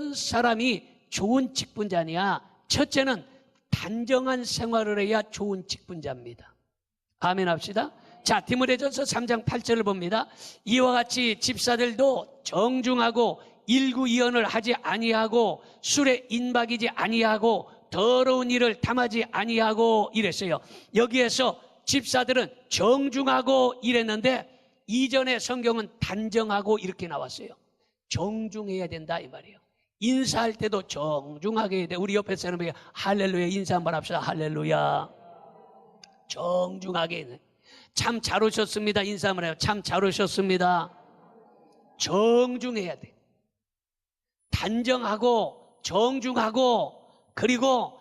어떤 사람이 좋은 직분자냐? 첫째는 단정한 생활을 해야 좋은 직분자입니다. 아멘 합시다. 자, 디모데전서 3장 8절을 봅니다. 이와 같이 집사들도 정중하고 일구이연을 하지 아니하고 술에 인박이지 아니하고 더러운 일을 탐하지 아니하고 이랬어요. 여기에서 집사들은 정중하고 이랬는데 이전에 성경은 단정하고 이렇게 나왔어요. 정중해야 된다 이 말이에요. 인사할 때도 정중하게 해야 돼. 우리 옆에 사람에게 할렐루야 인사 한번 합시다. 할렐루야. 정중하게. 참 잘 오셨습니다. 인사 한번 해요. 참 잘 오셨습니다. 정중해야 돼. 단정하고 정중하고 그리고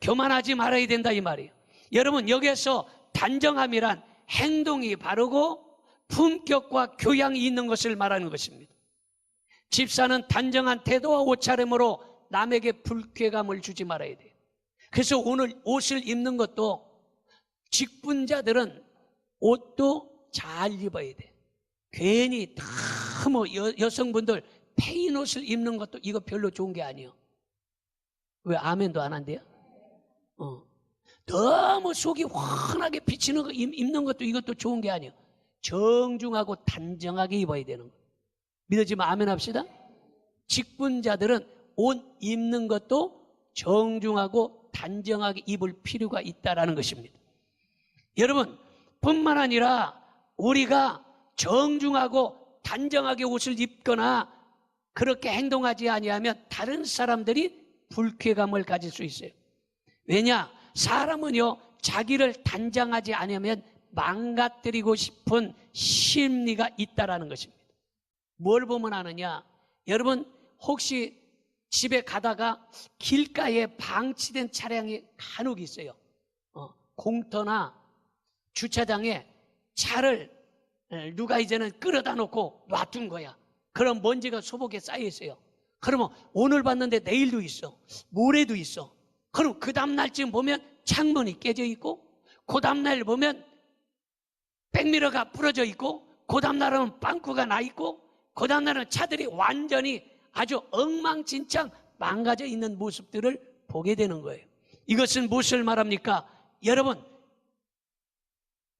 교만하지 말아야 된다 이 말이에요. 여러분 여기에서 단정함이란 행동이 바르고 품격과 교양이 있는 것을 말하는 것입니다. 집사는 단정한 태도와 옷차림으로 남에게 불쾌감을 주지 말아야 돼요. 그래서 오늘 옷을 입는 것도 직분자들은 옷도 잘 입어야 돼. 괜히 너무 여 성분들 페인 옷을 입는 것도 이거 별로 좋은 게 아니에요. 왜 아멘도 안 한대요? 어. 너무 속이 환하게 비치는 거 입- 입는 것도 이것도 좋은 게 아니에요. 정중하고 단정하게 입어야 되는 거예요. 믿어지면 아멘 합시다. 직분자들은 옷 입는 것도 정중하고 단정하게 입을 필요가 있다라는 것입니다. 여러분, 뿐만 아니라 우리가 정중하고 단정하게 옷을 입거나 그렇게 행동하지 아니하면 다른 사람들이 불쾌감을 가질 수 있어요. 왜냐? 사람은요, 자기를 단장하지 않으면 망가뜨리고 싶은 심리가 있다라는 것입니다. 뭘 보면 아느냐? 여러분, 혹시 집에 가다가 길가에 방치된 차량이 간혹 있어요. 어, 공터나 주차장에 차를 에, 누가 이제는 끌어다 놓고 놔둔 거야. 그럼 먼지가 소복에 쌓여 있어요. 그러면 오늘 봤는데 내일도 있어. 모레도 있어. 그럼 그 다음날쯤 보면 창문이 깨져 있고, 그 다음날 보면 백미러가 부러져 있고, 그 다음날은 빵꾸가 나 있고, 그 다음날은 차들이 완전히 아주 엉망진창 망가져 있는 모습들을 보게 되는 거예요. 이것은 무엇을 말합니까? 여러분,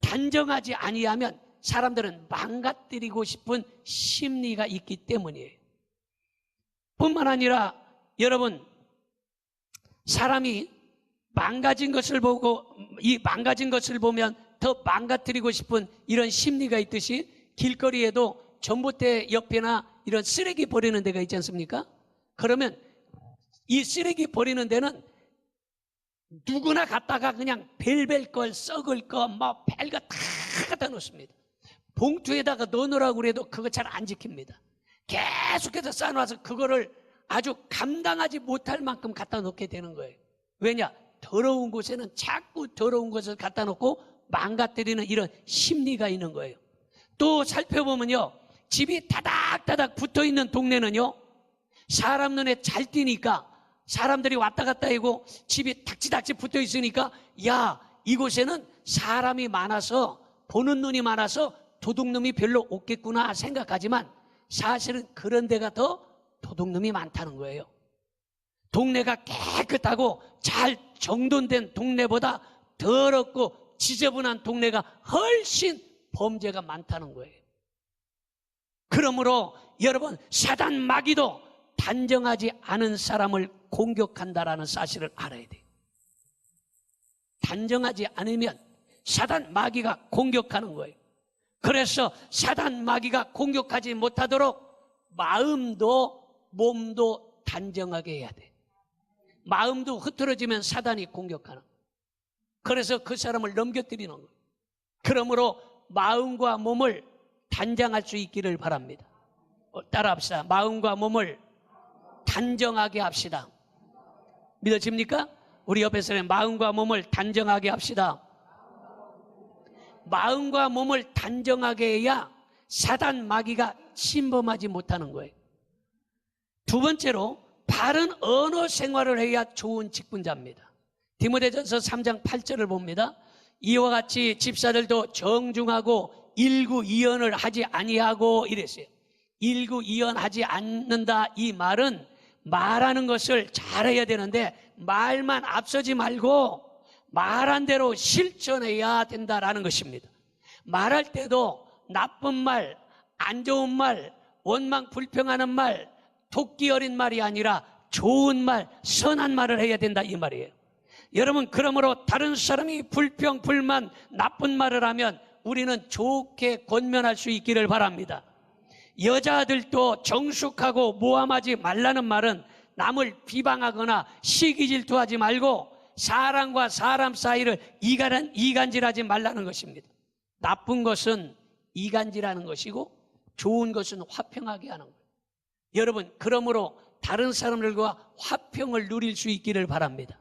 단정하지 아니하면 사람들은 망가뜨리고 싶은 심리가 있기 때문이에요. 뿐만 아니라 여러분, 사람이 망가진 것을 보고, 이 망가진 것을 보면 더 망가뜨리고 싶은 이런 심리가 있듯이 길거리에도 전봇대 옆에나 이런 쓰레기 버리는 데가 있지 않습니까? 그러면 이 쓰레기 버리는 데는 누구나 갔다가 그냥 벨벨 걸, 썩을 거, 뭐 별거 다 갖다 놓습니다. 봉투에다가 넣어놓으라고 그래도 그거 잘 안 지킵니다. 계속해서 쌓아놔서 그거를 아주 감당하지 못할 만큼 갖다 놓게 되는 거예요. 왜냐? 더러운 곳에는 자꾸 더러운 것을 갖다 놓고 망가뜨리는 이런 심리가 있는 거예요. 또 살펴보면요. 집이 다닥다닥 붙어 있는 동네는요. 사람 눈에 잘 띄니까 사람들이 왔다 갔다 하고 집이 닥치닥치 붙어 있으니까 야, 이곳에는 사람이 많아서 보는 눈이 많아서 도둑놈이 별로 없겠구나 생각하지만 사실은 그런 데가 더 도둑놈이 많다는 거예요. 동네가 깨끗하고 잘 정돈된 동네보다 더럽고 지저분한 동네가 훨씬 범죄가 많다는 거예요. 그러므로 여러분 사단 마귀도 단정하지 않은 사람을 공격한다라는 사실을 알아야 돼요. 단정하지 않으면 사단 마귀가 공격하는 거예요. 그래서 사단 마귀가 공격하지 못하도록 마음도 몸도 단정하게 해야 돼. 마음도 흐트러지면 사단이 공격하는. 거예요. 그래서 그 사람을 넘겨뜨리는 거예요. 그러므로 마음과 몸을 단장할 수 있기를 바랍니다. 어, 따라합시다. 마음과 몸을 단정하게 합시다. 믿어집니까? 우리 옆에서는 마음과 몸을 단정하게 합시다. 마음과 몸을 단정하게 해야 사단 마귀가 침범하지 못하는 거예요. 두 번째로 바른 언어 생활을 해야 좋은 직분자입니다. 디모데전서 3장 8절을 봅니다. 이와 같이 집사들도 정중하고 일구이연을 하지 아니하고 이랬어요. 일구이연하지 않는다 이 말은 말하는 것을 잘해야 되는데 말만 앞서지 말고 말한 대로 실천해야 된다라는 것입니다. 말할 때도 나쁜 말, 안 좋은 말, 원망 불평하는 말, 토끼 어린 말이 아니라 좋은 말, 선한 말을 해야 된다 이 말이에요. 여러분 그러므로 다른 사람이 불평, 불만, 나쁜 말을 하면 우리는 좋게 권면할 수 있기를 바랍니다. 여자들도 정숙하고 모함하지 말라는 말은 남을 비방하거나 시기 질투하지 말고 사람과 사람 사이를 이간, 이간질하지 말라는 것입니다. 나쁜 것은 이간질하는 것이고 좋은 것은 화평하게 하는 거예요. 여러분, 그러므로 다른 사람들과 화평을 누릴 수 있기를 바랍니다.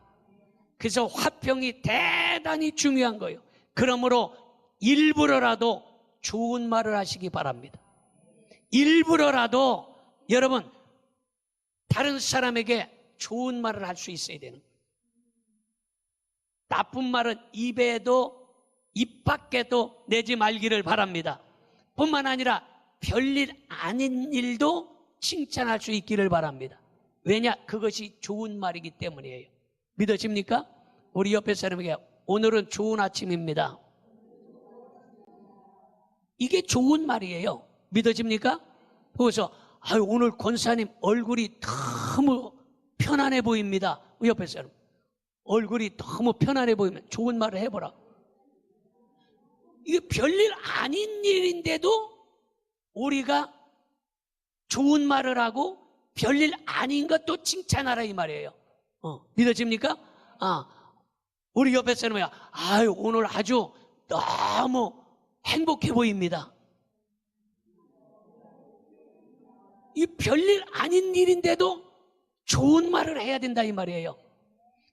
그래서 화평이 대단히 중요한 거예요. 그러므로 일부러라도 좋은 말을 하시기 바랍니다. 일부러라도 여러분 다른 사람에게 좋은 말을 할 수 있어야 되는. 나쁜 말은 입에도 입 밖에도 내지 말기를 바랍니다. 뿐만 아니라 별일 아닌 일도 칭찬할 수 있기를 바랍니다. 왜냐? 그것이 좋은 말이기 때문이에요. 믿어집니까? 우리 옆에 사람에게 오늘은 좋은 아침입니다. 이게 좋은 말이에요. 믿어집니까? 그래서 아유, 오늘 권사님 얼굴이 너무 편안해 보입니다. 옆에 사람 얼굴이 너무 편안해 보이면 좋은 말을 해보라. 이게 별일 아닌 일인데도 우리가 좋은 말을 하고 별일 아닌 것도 칭찬하라 이 말이에요. 어, 믿어집니까? 아, 우리 옆에 사람이 아유 오늘 아주 너무 행복해 보입니다. 이 별일 아닌 일인데도 좋은 말을 해야 된다 이 말이에요.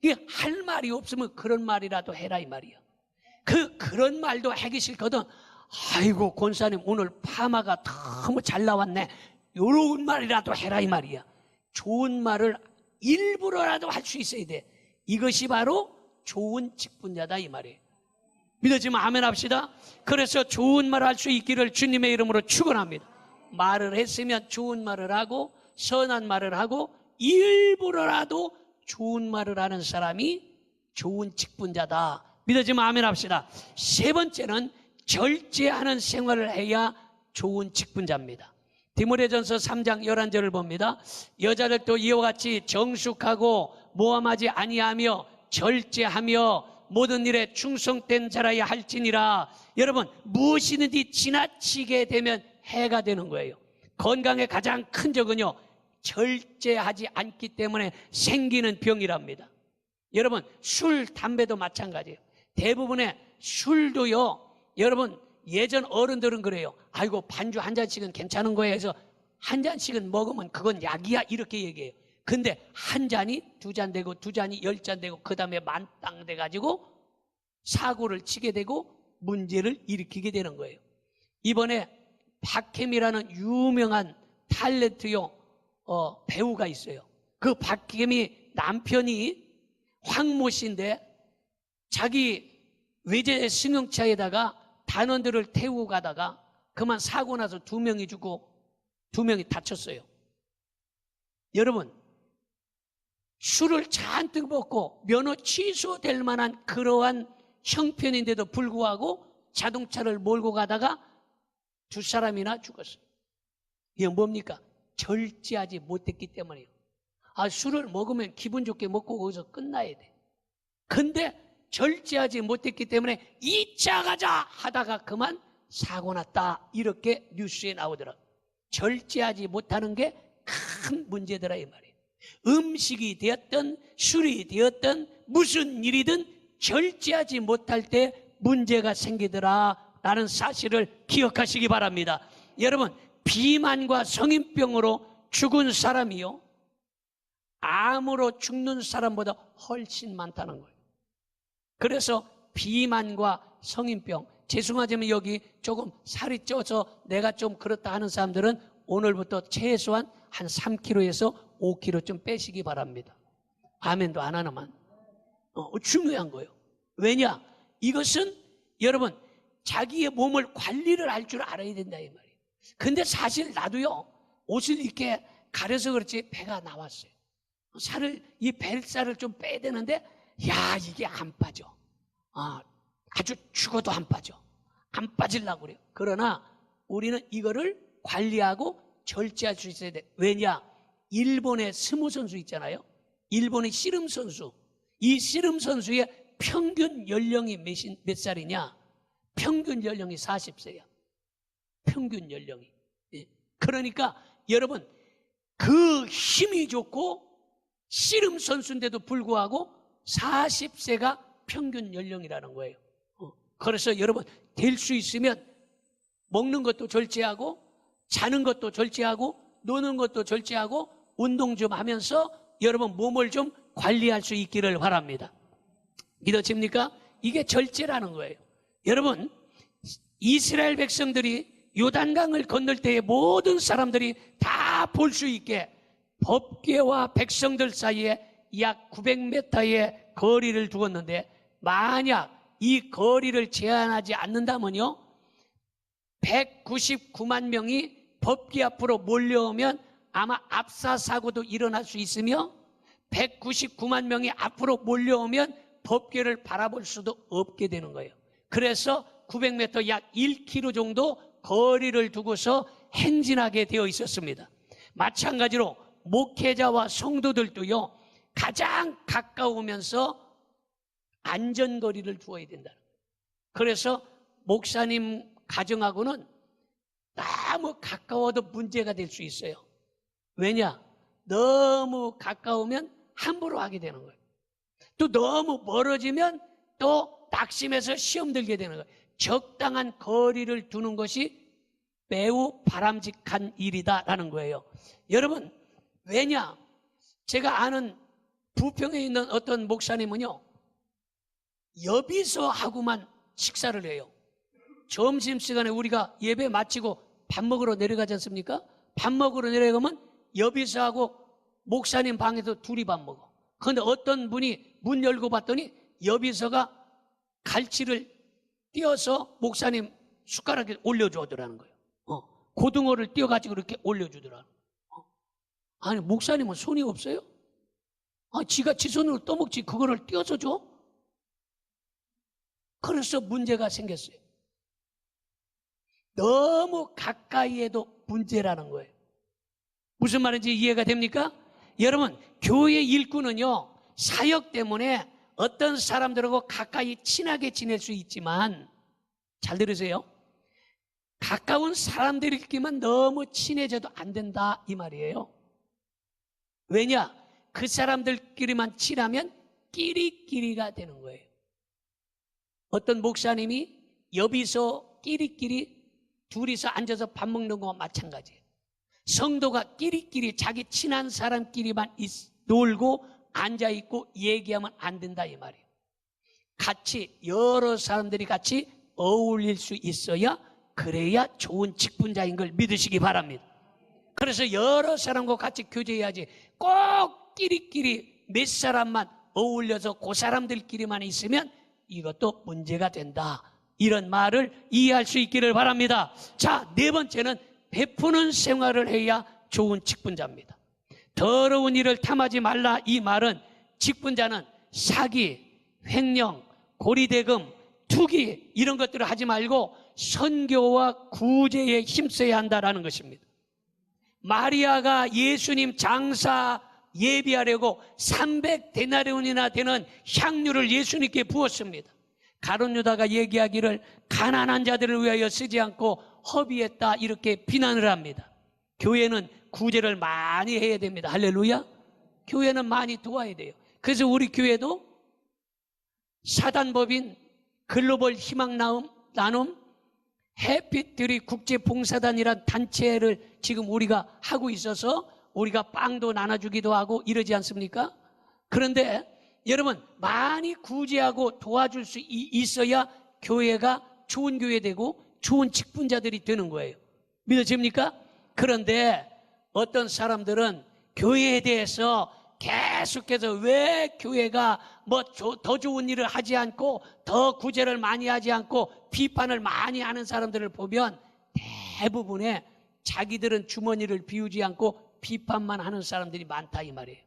이게 할 말이 없으면 그런 말이라도 해라 이 말이에요. 그 그런 말도 하기 싫거든. 아이고 권사님 오늘 파마가 너무 잘 나왔네. 요런 말이라도 해라 이 말이야. 좋은 말을 일부러라도 할 수 있어야 돼. 이것이 바로 좋은 직분자다 이 말이에요. 믿어지면 아멘 합시다. 그래서 좋은 말 할 수 있기를 주님의 이름으로 축원합니다. 말을 했으면 좋은 말을 하고 선한 말을 하고 일부러라도 좋은 말을 하는 사람이 좋은 직분자다. 믿어지면 아멘 합시다. 세 번째는 절제하는 생활을 해야 좋은 직분자입니다. 디모데전서 3장 11절을 봅니다. 여자들도 이와 같이 정숙하고 모함하지 아니하며 절제하며 모든 일에 충성된 자라야 할지니라. 여러분 무엇이든지 지나치게 되면 해가 되는 거예요. 건강의 가장 큰 적은요 절제하지 않기 때문에 생기는 병이랍니다. 여러분 술, 담배도 마찬가지예요. 대부분의 술도요. 여러분 예전 어른들은 그래요. 아이고 반주 한 잔씩은 괜찮은 거예요. 해서 한 잔씩은 먹으면 그건 약이야 이렇게 얘기해요. 근데 한 잔이 두 잔 되고 두 잔이 열 잔 되고 그 다음에 만땅 돼 가지고 사고를 치게 되고 문제를 일으키게 되는 거예요. 이번에 박혜미라는 유명한 탤런트용 어, 배우가 있어요. 그 박혜미 남편이 황모 씨인데 자기 외제 승용차에다가 단원들을 태우고 가다가 그만 사고 나서 두 명이 죽고 두 명이 다쳤어요. 여러분, 술을 잔뜩 먹고 면허 취소될 만한 그러한 형편인데도 불구하고 자동차를 몰고 가다가 두 사람이나 죽었어요. 이게 뭡니까? 절제하지 못했기 때문이에요. 아, 술을 먹으면 기분 좋게 먹고 거기서 끝나야 돼. 근데 절제하지 못했기 때문에 2차 가자 하다가 그만 사고 났다. 이렇게 뉴스에 나오더라. 절제하지 못하는 게 큰 문제더라 이 말이에요. 음식이 되었든 술이 되었든 무슨 일이든 절제하지 못할 때 문제가 생기더라. 라는 사실을 기억하시기 바랍니다. 여러분, 비만과 성인병으로 죽은 사람이요. 암으로 죽는 사람보다 훨씬 많다는 거예요. 그래서 비만과 성인병, 죄송하지만 여기 조금 살이 쪄서 내가 좀 그렇다 하는 사람들은 오늘부터 최소한 한 3kg에서 5kg 좀 빼시기 바랍니다. 아멘도 안 하나만. 어, 중요한 거예요. 왜냐? 이것은 여러분 자기의 몸을 관리를 할 줄 알아야 된다 이 말이에요. 근데 사실 나도요 옷을 이렇게 가려서 그렇지 배가 나왔어요. 살을 이 뱃살을 좀 빼야 되는데 야 이게 안 빠져. 아, 아주 죽어도 안 빠져. 안 빠질라고 그래요. 그러나 우리는 이거를 관리하고 절제할 수 있어야 돼. 왜냐? 일본의 스무 선수 있잖아요. 일본의 씨름 선수. 이 씨름 선수의 평균 연령이 몇, 몇 살이냐? 평균 연령이 40세야. 평균 연령이. 예. 그러니까 여러분 그 힘이 좋고 씨름 선수인데도 불구하고 40세가 평균 연령이라는 거예요. 어. 그래서 여러분 될 수 있으면 먹는 것도 절제하고 자는 것도 절제하고 노는 것도 절제하고 운동 좀 하면서 여러분 몸을 좀 관리할 수 있기를 바랍니다. 믿어집니까? 이게 절제라는 거예요. 여러분 이스라엘 백성들이 요단강을 건널 때에 모든 사람들이 다 볼 수 있게 법궤와 백성들 사이에 약 900m의 거리를 두었는데 만약 이 거리를 제한하지 않는다면요 199만 명이 법궤 앞으로 몰려오면 아마 압사 사고도 일어날 수 있으며 199만 명이 앞으로 몰려오면 법궤를 바라볼 수도 없게 되는 거예요. 그래서 900m 약 1km 정도 거리를 두고서 행진하게 되어 있었습니다. 마찬가지로 목회자와 성도들도요, 가장 가까우면서 안전거리를 두어야 된다. 그래서 목사님 가정하고는 너무 가까워도 문제가 될 수 있어요. 왜냐? 너무 가까우면 함부로 하게 되는 거예요. 또 너무 멀어지면 또 낙심해서 시험 들게 되는 거예요. 적당한 거리를 두는 것이 매우 바람직한 일이다라는 거예요. 여러분, 왜냐? 제가 아는 부평에 있는 어떤 목사님은요, 여비서하고만 식사를 해요. 점심시간에 우리가 예배 마치고 밥 먹으러 내려가지 않습니까? 밥 먹으러 내려가면 여비서하고 목사님 방에서 둘이 밥 먹어. 그런데 어떤 분이 문 열고 봤더니 여비서가 갈치를 띄어서 목사님 숟가락에 올려주더라는 거예요. 어, 고등어를 띄어가지고 이렇게 올려주더라. 어. 아니, 목사님은 손이 없어요? 아, 지가 지 손으로 떠먹지 그거를 띄어서 줘? 그래서 문제가 생겼어요. 너무 가까이 해도 문제라는 거예요. 무슨 말인지 이해가 됩니까? 여러분, 교회 일꾼은요, 사역 때문에 어떤 사람들하고 가까이 친하게 지낼 수 있지만, 잘 들으세요. 가까운 사람들끼리만 너무 친해져도 안 된다, 이 말이에요. 왜냐? 그 사람들끼리만 친하면 끼리끼리가 되는 거예요. 어떤 목사님이 여비서 끼리끼리 둘이서 앉아서 밥 먹는 거와 마찬가지예요. 성도가 끼리끼리 자기 친한 사람끼리만 있, 놀고 앉아있고 얘기하면 안 된다 이 말이에요. 같이 여러 사람들이 같이 어울릴 수 있어야 그래야 좋은 직분자인 걸 믿으시기 바랍니다. 그래서 여러 사람과 같이 교제해야지 꼭 끼리끼리 몇 사람만 어울려서 그 사람들끼리만 있으면 이것도 문제가 된다. 이런 말을 이해할 수 있기를 바랍니다. 자, 네 번째는 베푸는 생활을 해야 좋은 직분자입니다. 더러운 일을 탐하지 말라 이 말은 직분자는 사기, 횡령, 고리대금, 투기 이런 것들을 하지 말고 선교와 구제에 힘써야 한다라는 것입니다. 마리아가 예수님 장사 예비하려고 300데나리온이나 되는 향유를 예수님께 부었습니다. 가론 유다가 얘기하기를 가난한 자들을 위하여 쓰지 않고 허비했다 이렇게 비난을 합니다. 교회는 구제를 많이 해야 됩니다. 할렐루야. 교회는 많이 도와야 돼요. 그래서 우리 교회도 사단법인 글로벌 희망 나눔, 나눔 해피트리 국제봉사단이란 단체를 지금 우리가 하고 있어서 우리가 빵도 나눠주기도 하고 이러지 않습니까? 그런데 여러분 많이 구제하고 도와줄 수 있어야 교회가 좋은 교회 되고 좋은 직분자들이 되는 거예요. 믿어집니까? 그런데 어떤 사람들은 교회에 대해서 계속해서 왜 교회가 뭐 더 좋은 일을 하지 않고 더 구제를 많이 하지 않고 비판을 많이 하는 사람들을 보면 대부분의 자기들은 주머니를 비우지 않고 비판만 하는 사람들이 많다 이 말이에요.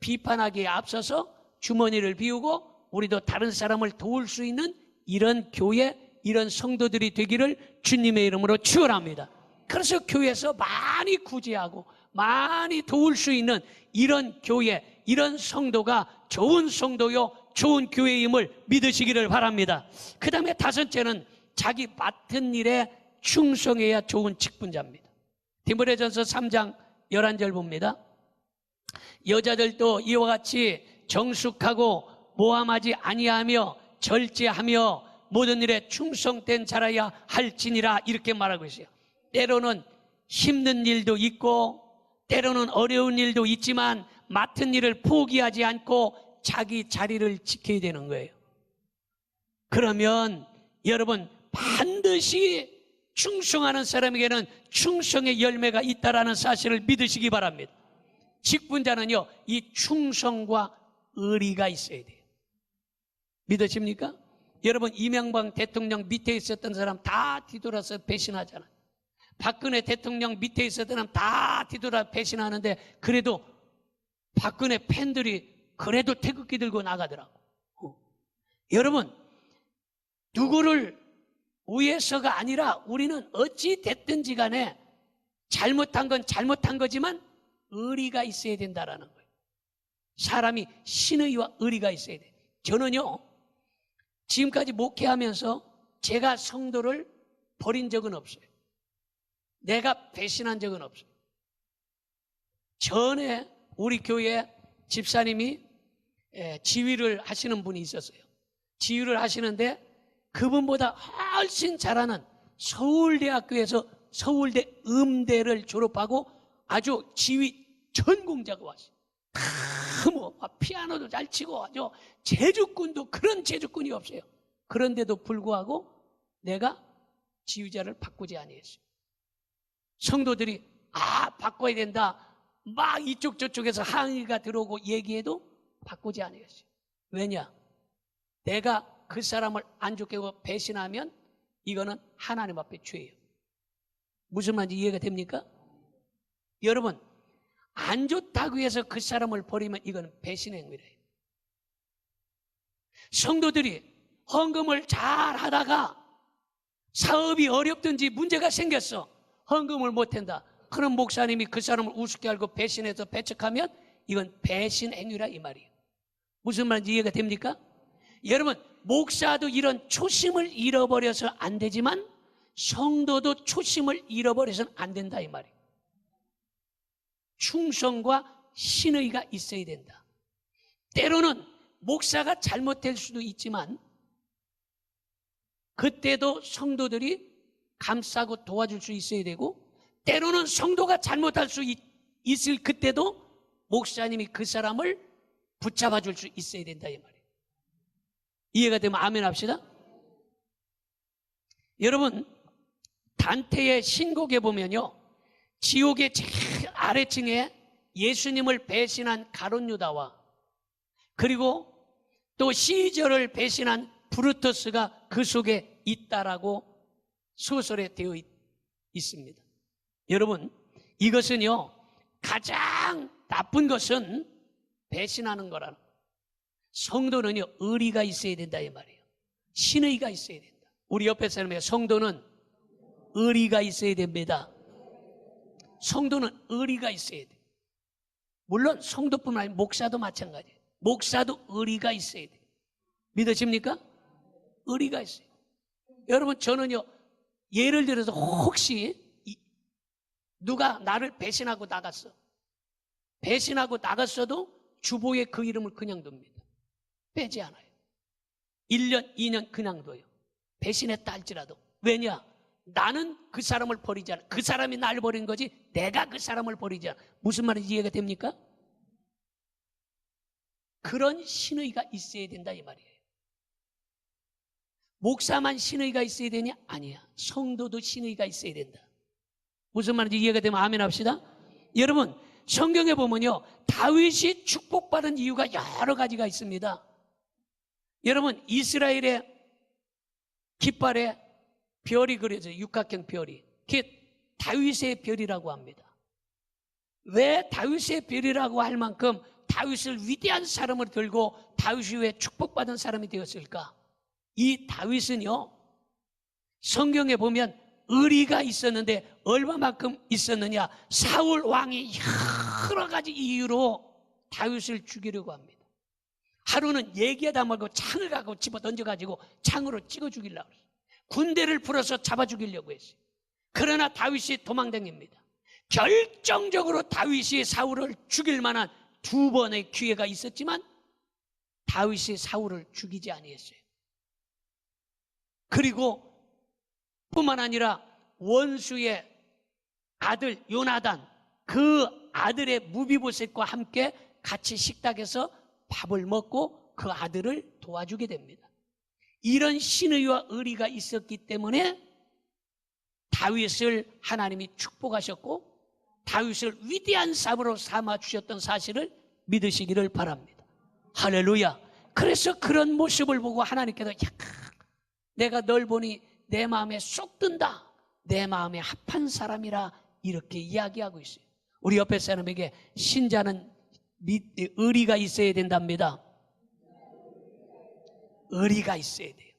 비판하기에 앞서서 주머니를 비우고 우리도 다른 사람을 도울 수 있는 이런 교회, 이런 성도들이 되기를 주님의 이름으로 축원합니다. 그래서 교회에서 많이 구제하고 많이 도울 수 있는 이런 교회, 이런 성도가 좋은 성도요, 좋은 교회임을 믿으시기를 바랍니다. 그 다음에 다섯째는 자기 맡은 일에 충성해야 좋은 직분자입니다. 디모데전서 3장 11절 봅니다. 여자들도 이와 같이 정숙하고 모함하지 아니하며 절제하며 모든 일에 충성된 자라야 할지니라 이렇게 말하고 있어요. 때로는 힘든 일도 있고 때로는 어려운 일도 있지만 맡은 일을 포기하지 않고 자기 자리를 지켜야 되는 거예요. 그러면 여러분 반드시 충성하는 사람에게는 충성의 열매가 있다라는 사실을 믿으시기 바랍니다. 직분자는요, 이 충성과 의리가 있어야 돼요. 믿으십니까? 여러분, 이명박 대통령 밑에 있었던 사람 다 뒤돌아서 배신하잖아요. 박근혜 대통령 밑에 있었던 사람 다 뒤돌아 배신하는데 그래도 박근혜 팬들이 그래도 태극기 들고 나가더라고. 어. 여러분, 누구를 위해서가 아니라 우리는 어찌 됐든지 간에 잘못한 건 잘못한 거지만 의리가 있어야 된다라는 거예요. 사람이 신의와 의리가 있어야 돼. 저는요, 지금까지 목회하면서 제가 성도를 버린 적은 없어요. 내가 배신한 적은 없어요. 전에 우리 교회 집사님이 예, 지휘를 하시는 분이 있었어요. 지휘를 하시는데 그분보다 훨씬 잘하는 서울대학교에서 서울대 음대를 졸업하고 아주 지휘 전공자가 왔어요. 뭐 피아노도 잘 치고 아주 제주꾼도 그런 제주꾼이 없어요. 그런데도 불구하고 내가 지휘자를 바꾸지 아니했어요. 성도들이 아 바꿔야 된다. 막 이쪽 저쪽에서 항의가 들어오고 얘기해도 바꾸지 아니했어요. 왜냐? 내가 그 사람을 안 좋게 배신하면 이거는 하나님 앞에 죄예요. 무슨 말인지 이해가 됩니까? 여러분, 안 좋다고 해서 그 사람을 버리면 이거는 배신의 행위래요. 성도들이 헌금을 잘 하다가 사업이 어렵든지 문제가 생겼어. 헌금을 못 한다. 그럼 목사님이 그 사람을 우습게 알고 배신해서 배척하면 이건 배신 행위라 이 말이에요. 무슨 말인지 이해가 됩니까? 여러분, 목사도 이런 초심을 잃어버려서 안 되지만 성도도 초심을 잃어버려서는 안 된다 이 말이에요. 충성과 신의가 있어야 된다. 때로는 목사가 잘못될 수도 있지만 그때도 성도들이 감싸고 도와줄 수 있어야 되고 때로는 성도가 잘못할 수 있, 있을 그때도 목사님이 그 사람을 붙잡아 줄 수 있어야 된다 이 말이에요. 이해가 되면 아멘 합시다. 여러분 단테의 신곡에 보면요. 지옥의 아래층에 예수님을 배신한 가론 유다와 그리고 또 시절을 배신한 브루터스가 그 속에 있다라고 소설에 되어 있, 있습니다. 여러분, 이것은요, 가장 나쁜 것은 배신하는 거예요. 성도는요, 의리가 있어야 된다, 이 말이에요. 신의가 있어야 된다. 우리 옆에 사람의 성도는 의리가 있어야 됩니다. 성도는 의리가 있어야 돼. 물론 성도뿐만 아니라 목사도 마찬가지예요. 목사도 의리가 있어야 돼. 믿으십니까? 의리가 있어요. 여러분 저는요 예를 들어서 혹시 누가 나를 배신하고 나갔어. 배신하고 나갔어도 주보에 그 이름을 그냥 둡니다. 빼지 않아요. 1년, 2년 그냥 둬요. 배신했다 할지라도. 왜냐? 나는 그 사람을 버리지 않아. 그 사람이 날 버린 거지 내가 그 사람을 버리지 않아. 무슨 말인지 이해가 됩니까? 그런 신의가 있어야 된다 이 말이에요. 목사만 신의가 있어야 되냐? 아니야. 성도도 신의가 있어야 된다. 무슨 말인지 이해가 되면 아멘 합시다. 여러분, 성경에 보면요. 다윗이 축복받은 이유가 여러 가지가 있습니다. 여러분, 이스라엘의 깃발에 별이 그려져요. 육각형 별이. 그게 다윗의 별이라고 합니다. 왜 다윗의 별이라고 할 만큼 다윗을 위대한 사람으로 들고 다윗이 왜 축복받은 사람이 되었을까? 이 다윗은요, 성경에 보면 의리가 있었는데 얼마만큼 있었느냐? 사울 왕이 여러 가지 이유로 다윗을 죽이려고 합니다. 하루는 얘기하다 말고 창을 갖고 집어 던져가지고 창으로 찍어 죽이려고. 군대를 풀어서 잡아 죽이려고 했어요. 그러나 다윗이 도망다닙니다. 결정적으로 다윗이 사울을 죽일 만한 두 번의 기회가 있었지만 다윗이 사울을 죽이지 아니했어요. 그리고 뿐만 아니라 원수의 아들 요나단 그 아들의 무비보셋과 함께 같이 식탁에서 밥을 먹고 그 아들을 도와주게 됩니다. 이런 신의와 의리가 있었기 때문에 다윗을 하나님이 축복하셨고 다윗을 위대한 사람으로 삼아 주셨던 사실을 믿으시기를 바랍니다. 할렐루야. 그래서 그런 모습을 보고 하나님께서 야, 내가 널 보니 내 마음에 쏙 든다. 내 마음에 합한 사람이라 이렇게 이야기하고 있어요. 우리 옆에 사람에게 신자는 미- 의리가 있어야 된답니다. 의리가 있어야 돼요.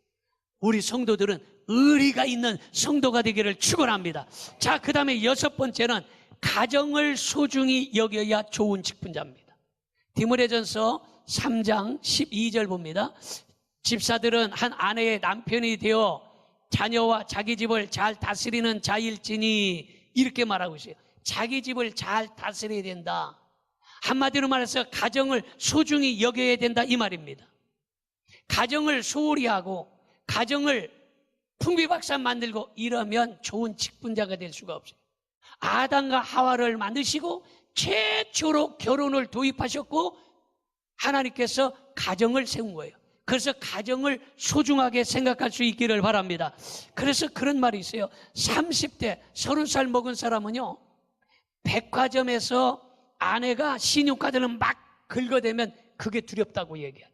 우리 성도들은 의리가 있는 성도가 되기를 축원합니다. 자, 그다음에 여섯 번째는 가정을 소중히 여겨야 좋은 직분자입니다. 디모데전서 3장 12절 봅니다. 집사들은 한 아내의 남편이 되어 자녀와 자기 집을 잘 다스리는 자일지니 이렇게 말하고 있어요. 자기 집을 잘 다스려야 된다. 한마디로 말해서 가정을 소중히 여겨야 된다 이 말입니다. 가정을 소홀히 하고 가정을 풍비박산 만들고 이러면 좋은 직분자가 될 수가 없어요. 아담과 하와를 만드시고 최초로 결혼을 도입하셨고 하나님께서 가정을 세운 거예요. 그래서 가정을 소중하게 생각할 수 있기를 바랍니다. 그래서 그런 말이 있어요. 30대, 30살 먹은 사람은요, 백화점에서 아내가 신용카드를 막 긁어대면 그게 두렵다고 얘기해요.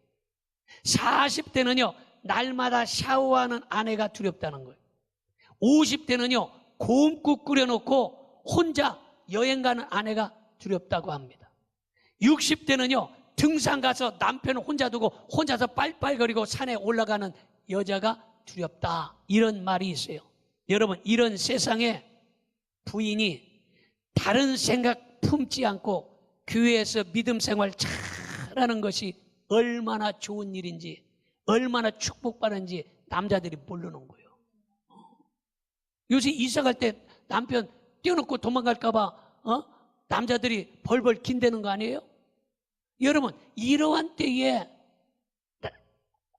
40대는요, 날마다 샤워하는 아내가 두렵다는 거예요. 50대는요, 곰국 끓여놓고 혼자 여행 가는 아내가 두렵다고 합니다. 60대는요, 등산 가서 남편을 혼자 두고 혼자서 빨빨거리고 산에 올라가는 여자가 두렵다. 이런 말이 있어요. 여러분, 이런 세상에 부인이 다른 생각 품지 않고 교회에서 믿음 생활 잘하는 것이 얼마나 좋은 일인지, 얼마나 축복받는지 남자들이 모르는 거예요. 요새 이사 갈 때 남편 뛰어놓고 도망갈까봐, 어? 남자들이 벌벌 긴대는 거 아니에요? 여러분, 이러한 때에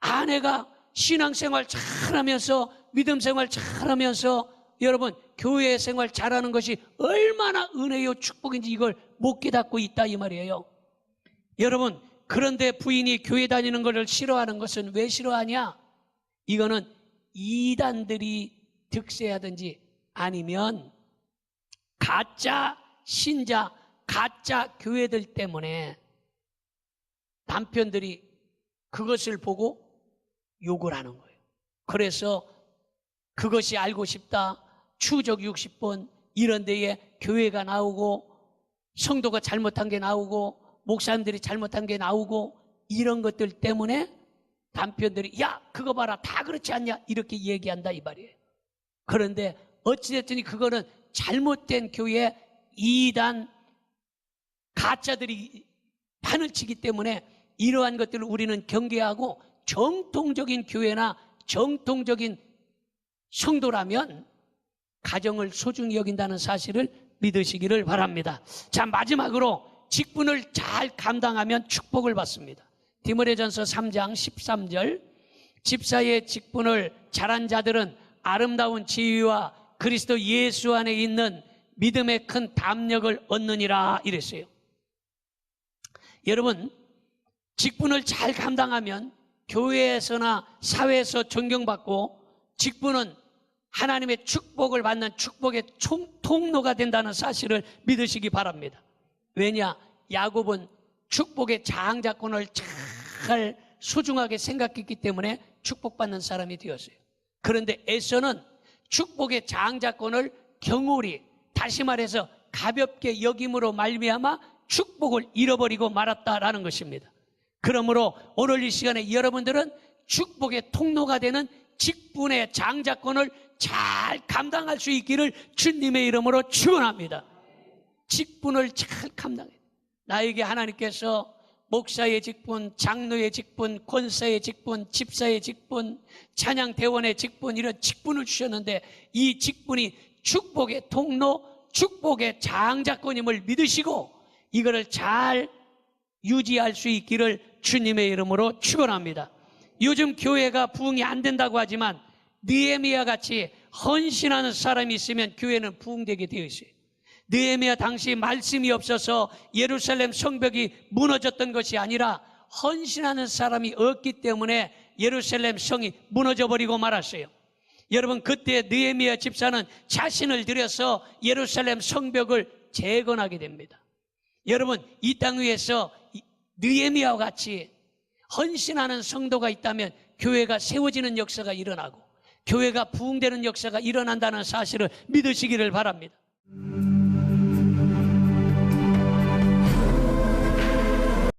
아내가 신앙생활 잘하면서 믿음 생활 잘하면서 여러분 교회 생활 잘하는 것이 얼마나 은혜요 축복인지 이걸 못 깨닫고 있다 이 말이에요. 여러분 그런데 부인이 교회 다니는 것을 싫어하는 것은 왜 싫어하냐? 이거는 이단들이 득세하든지 아니면 가짜 신자, 가짜 교회들 때문에 남편들이 그것을 보고 욕을 하는 거예요. 그래서 그것이 알고 싶다. 추적 60번 이런 데에 교회가 나오고 성도가 잘못한 게 나오고 목사님들이 잘못한 게 나오고 이런 것들 때문에 남편들이 야 그거 봐라 다 그렇지 않냐 이렇게 얘기한다 이 말이에요. 그런데 어찌됐든 그거는 잘못된 교회 이단 가짜들이 판을 치기 때문에 이러한 것들을 우리는 경계하고 정통적인 교회나 정통적인 성도라면 가정을 소중히 여긴다는 사실을 믿으시기를 바랍니다. 자, 마지막으로 직분을 잘 감당하면 축복을 받습니다. 디모데전서 3장 13절 집사의 직분을 잘한 자들은 아름다운 지위와 그리스도 예수 안에 있는 믿음의 큰 담력을 얻느니라 이랬어요. 여러분, 직분을 잘 감당하면 교회에서나 사회에서 존경받고 직분은 하나님의 축복을 받는 축복의 총, 통로가 된다는 사실을 믿으시기 바랍니다. 왜냐? 야곱은 축복의 장자권을 잘 소중하게 생각했기 때문에 축복받는 사람이 되었어요. 그런데 에서는 축복의 장자권을 경홀히 다시 말해서 가볍게 여김으로 말미암아 축복을 잃어버리고 말았다라는 것입니다. 그러므로 오늘 이 시간에 여러분들은 축복의 통로가 되는 직분의 장자권을 잘 감당할 수 있기를 주님의 이름으로 축원합니다. 직분을 잘 감당해. 나에게 하나님께서 목사의 직분, 장로의 직분, 권사의 직분, 집사의 직분, 찬양 대원의 직분 이런 직분을 주셨는데 이 직분이 축복의 통로, 축복의 장자권임을 믿으시고 이거를 잘 유지할 수 있기를 주님의 이름으로 축원합니다. 요즘 교회가 부흥이 안 된다고 하지만 느헤미야 같이 헌신하는 사람이 있으면 교회는 부흥되게 되어 있어요. 느헤미야 당시 말씀이 없어서 예루살렘 성벽이 무너졌던 것이 아니라 헌신하는 사람이 없기 때문에 예루살렘 성이 무너져 버리고 말았어요. 여러분 그때 느헤미야 집사는 자신을 들여서 예루살렘 성벽을 재건하게 됩니다. 여러분 이 땅 위에서 이- 느헤미야와 같이 헌신하는 성도가 있다면 교회가 세워지는 역사가 일어나고 교회가 부흥되는 역사가 일어난다는 사실을 믿으시기를 바랍니다.